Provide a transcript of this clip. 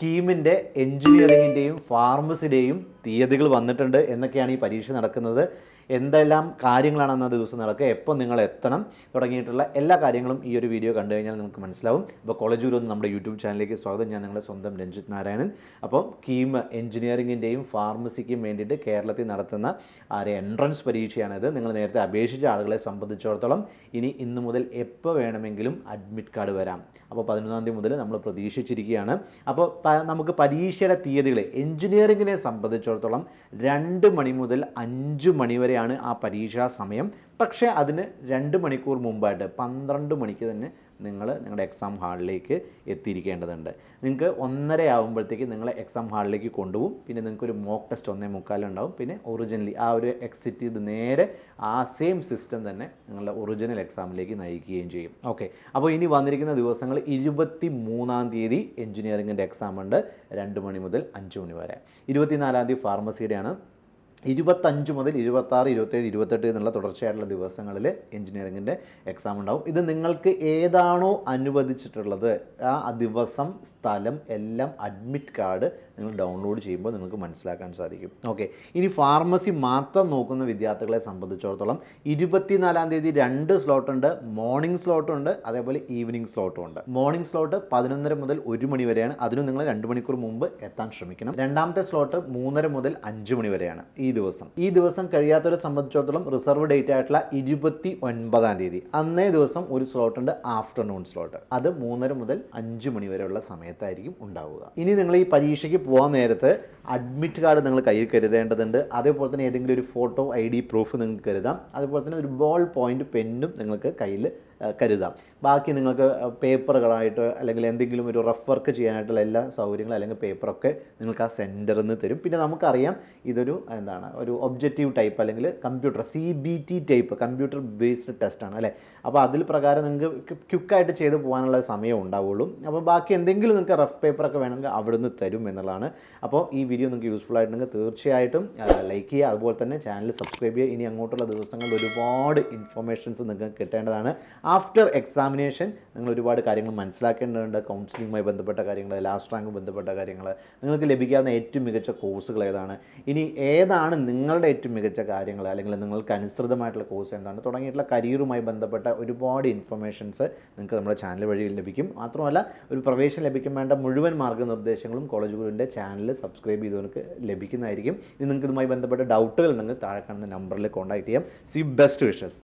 കീമിന്റെ എൻജിനീയറിങ്ങിന്റെയും ഫാർമസിയുടെയും തീയതികൾ വന്നിട്ടുണ്ട് എന്നൊക്കെയാണ് ഈ പരീക്ഷ നടക്കുന്നത്. എന്തെല്ലാം കാര്യങ്ങളാണ് അന്നത്തെ ദിവസം നടക്കുക എപ്പോൾ നിങ്ങൾ എത്തണം തുടങ്ങിയിട്ടുള്ള എല്ലാ കാര്യങ്ങളും ഈ ഒരു വീഡിയോ കണ്ടു കഴിഞ്ഞാൽ നിങ്ങൾക്ക് മനസ്സിലാവും. അപ്പോൾ കോളേജ് ഗുരു നമ്മുടെ യൂട്യൂബ് ചാനലിലേക്ക് സ്വാഗതം. ഞാൻ നിങ്ങളുടെ സ്വന്തം രഞ്ജിത് നാരായണൻ. അപ്പോൾ കീം എഞ്ചിനീയറിങ്ങിന്റെയും ഫാർമസിക്കും വേണ്ടിയിട്ട് കേരളത്തിൽ നടത്തുന്ന ആ ഒരു എൻട്രൻസ് പരീക്ഷയാണിത്. നിങ്ങൾ നേരത്തെ അപേക്ഷിച്ച ആളുകളെ സംബന്ധിച്ചിടത്തോളം ഇനി ഇന്ന് മുതൽ എപ്പോൾ വേണമെങ്കിലും അഡ്മിറ്റ് കാർഡ് വരാം. അപ്പോൾ പതിനൊന്നാം തീയതി മുതൽ നമ്മൾ പ്രതീക്ഷിച്ചിരിക്കുകയാണ്. അപ്പോൾ നമുക്ക് പരീക്ഷയുടെ തീയതികൾ എൻജിനീയറിങ്ങിനെ സംബന്ധിച്ചിടത്തോളം രണ്ട് മണി മുതൽ അഞ്ച് മണി വരെയാണ് ആ പരീക്ഷാ സമയം. പക്ഷേ അതിന് രണ്ട് മണിക്കൂർ മുമ്പായിട്ട് പന്ത്രണ്ട് മണിക്ക് തന്നെ നിങ്ങൾ നിങ്ങളുടെ എക്സാം ഹാളിലേക്ക് എത്തിയിരിക്കേണ്ടതുണ്ട്. നിങ്ങൾക്ക് ഒന്നര ആകുമ്പോഴത്തേക്ക് നിങ്ങളെ എക്സാം ഹാളിലേക്ക് കൊണ്ടുപോകും. പിന്നെ നിങ്ങൾക്ക് ഒരു മോക്ക് ടെസ്റ്റ് ഒന്നേ മുക്കാലുണ്ടാവും പിന്നെ ഒറിജിനലി ആ ഒരു എക്സിറ്റ് ചെയ്ത് നേരെ ആ സെയിം സിസ്റ്റം തന്നെ നിങ്ങളുടെ ഒറിജിനൽ എക്സാമിലേക്ക് നയിക്കുകയും ചെയ്യും. ഓക്കെ അപ്പോൾ ഇനി വന്നിരിക്കുന്ന ദിവസങ്ങൾ ഇരുപത്തി മൂന്നാം തീയതി എഞ്ചിനീയറിങ്ങിന്റെ എക്സാം ഉണ്ട്. രണ്ട് മണി മുതൽ അഞ്ച് മണി വരെ. ഇരുപത്തിനാലാം തീയതി ഫാർമസിയുടെയാണ് ഇരുപത്തഞ്ച് മുതൽ ഇരുപത്താറ് ഇരുപത്തേഴ് ഇരുപത്തെട്ട് എന്നുള്ള തുടർച്ചയായിട്ടുള്ള ദിവസങ്ങളിൽ എഞ്ചിനീയറിങ്ങിന്റെ എക്സാം ഉണ്ടാവും. ഇത് നിങ്ങൾക്ക് ഏതാണോ അനുവദിച്ചിട്ടുള്ളത് ആ ദിവസം സ്ഥലം എല്ലാം അഡ്മിറ്റ് കാർഡ് നിങ്ങൾ ഡൗൺലോഡ് ചെയ്യുമ്പോൾ നിങ്ങൾക്ക് മനസ്സിലാക്കാൻ സാധിക്കും. ഓക്കെ ഇനി ഫാർമസി മാത്രം നോക്കുന്ന വിദ്യാർത്ഥികളെ സംബന്ധിച്ചിടത്തോളം ഇരുപത്തിനാലാം തീയതി രണ്ട് സ്ലോട്ടുണ്ട് മോർണിംഗ് സ്ലോട്ട് ഉണ്ട് അതേപോലെ ഈവനിങ് സ്ലോട്ടും ഉണ്ട്. മോർണിംഗ് സ്ലോട്ട് പതിനൊന്നര മുതൽ ഒരു മണി വരെയാണ്. അതിനും നിങ്ങൾ രണ്ട് മണിക്കൂർ മുമ്പ് എത്താൻ ശ്രമിക്കണം. രണ്ടാമത്തെ സ്ലോട്ട് മൂന്നര മുതൽ അഞ്ച് മണി വരെയാണ്. ഈ ദിവസം. ഈ ദിവസം കഴിയാത്തവരെ സംബന്ധിച്ചിടത്തോളം റിസർവ് ഡേറ്റ് ആയിട്ടുള്ള ഇരുപത്തി ഒൻപതാം തീയതി. അന്നേ ദിവസം ഒരു സ്ലോട്ട് ഉണ്ട് ആഫ്റ്റർനൂൺ സ്ലോട്ട് അത് മൂന്നര മുതൽ അഞ്ച് മണി വരെയുള്ള സമയത്തായിരിക്കും ഉണ്ടാവുക. ഇനി നിങ്ങൾ ഈ പരീക്ഷയ്ക്ക് പോകാൻ നേരത്ത് അഡ്മിറ്റ് കാർഡ് നിങ്ങൾ കയ്യിൽ കരുതേണ്ടതുണ്ട്. അതേപോലെ തന്നെ ഏതെങ്കിലും ഒരു ഫോട്ടോ ഐ ഡി പ്രൂഫ് നിങ്ങൾക്ക് കരുതാം. അതുപോലെ തന്നെ ഒരു ബോൾ പോയിന്റ് പെന്നും നിങ്ങൾക്ക് കയ്യിൽ കരുതാം. ബാക്കി നിങ്ങൾക്ക് പേപ്പറുകളായിട്ട് അല്ലെങ്കിൽ എന്തെങ്കിലും ഒരു റഫ് വർക്ക് ചെയ്യാനായിട്ടുള്ള എല്ലാ സൗകര്യങ്ങളും അല്ലെങ്കിൽ പേപ്പറൊക്കെ നിങ്ങൾക്ക് ആ സെന്ററിൽ നിന്ന് തരും. പിന്നെ നമുക്കറിയാം ഇതൊരു എന്താണ് ഒരു ഒബ്ജക്റ്റീവ് ടൈപ്പ് അല്ലെങ്കിൽ computer C B T type computer based ടെസ്റ്റാണ് അല്ലേ? അപ്പോൾ അതിൽ പ്രകാരം നിങ്ങൾക്ക് ക്വിക്കായിട്ട് ചെയ്ത് പോകാനുള്ള സമയം ഉണ്ടാവുള്ളൂ. അപ്പോൾ ബാക്കി എന്തെങ്കിലും നിങ്ങൾക്ക് റഫ് പേപ്പറൊക്കെ വേണമെങ്കിൽ അവിടുന്ന് തരും എന്നുള്ളതാണ്. അപ്പോൾ ഈ വീഡിയോ നിങ്ങൾക്ക് യൂസ്ഫുൾ ആയിട്ടുണ്ടെങ്കിൽ തീർച്ചയായിട്ടും ലൈക്ക് ചെയ്യുക. അതുപോലെ തന്നെ ചാനൽ സബ്സ്ക്രൈബ് ചെയ്യുക. ഇനി അങ്ങോട്ടുള്ള ദിവസങ്ങളിൽ ഒരുപാട് ഇൻഫർമേഷൻസ് നിങ്ങൾക്ക് കിട്ടേണ്ടതാണ്. ആഫ്റ്റർ എക്സാമിനേഷൻ നിങ്ങൾ ഒരുപാട് കാര്യങ്ങൾ മനസ്സിലാക്കേണ്ടതുണ്ട്. കൗൺസിലിങ്ങുമായി ബന്ധപ്പെട്ട കാര്യങ്ങൾ ലാസ്റ്റ് റാങ്ക് ബന്ധപ്പെട്ട കാര്യങ്ങൾ. നിങ്ങൾക്ക് ലഭിക്കാവുന്ന ഏറ്റവും മികച്ച കോഴ്സുകൾ ഏതാണ്? ഇനി ഏതാണ് നിങ്ങളുടെ ഏറ്റവും മികച്ച കാര്യങ്ങൾ അല്ലെങ്കിൽ നിങ്ങൾക്ക് അനുസൃതമായിട്ടുള്ള കോഴ്സ് എന്താണ് തുടങ്ങിയിട്ടുള്ള കരിയറുമായി ബന്ധപ്പെട്ട ഒരുപാട് ഇൻഫർമേഷൻസ് നിങ്ങൾക്ക് നമ്മുടെ ചാനൽ വഴി ലഭിക്കും. മാത്രമല്ല ഒരു പ്രവേശനം ലഭിക്കാൻ വേണ്ട മുഴുവൻ മാർഗനിർദ്ദേശങ്ങളും കോളേജ് ഗുരുവിന്റെ ചാനൽ സബ്സ്ക്രൈബ് ചെയ്തവർക്ക് ലഭിക്കുന്നതായിരിക്കും. ഇനി നിങ്ങൾക്ക് ഇതുമായി ബന്ധപ്പെട്ട ഡൗട്ടുകൾ ഉണ്ടെങ്കിൽ താഴെ കാണുന്ന നമ്പറിൽ കോൺടാക്ട് ചെയ്യാം. C best wishes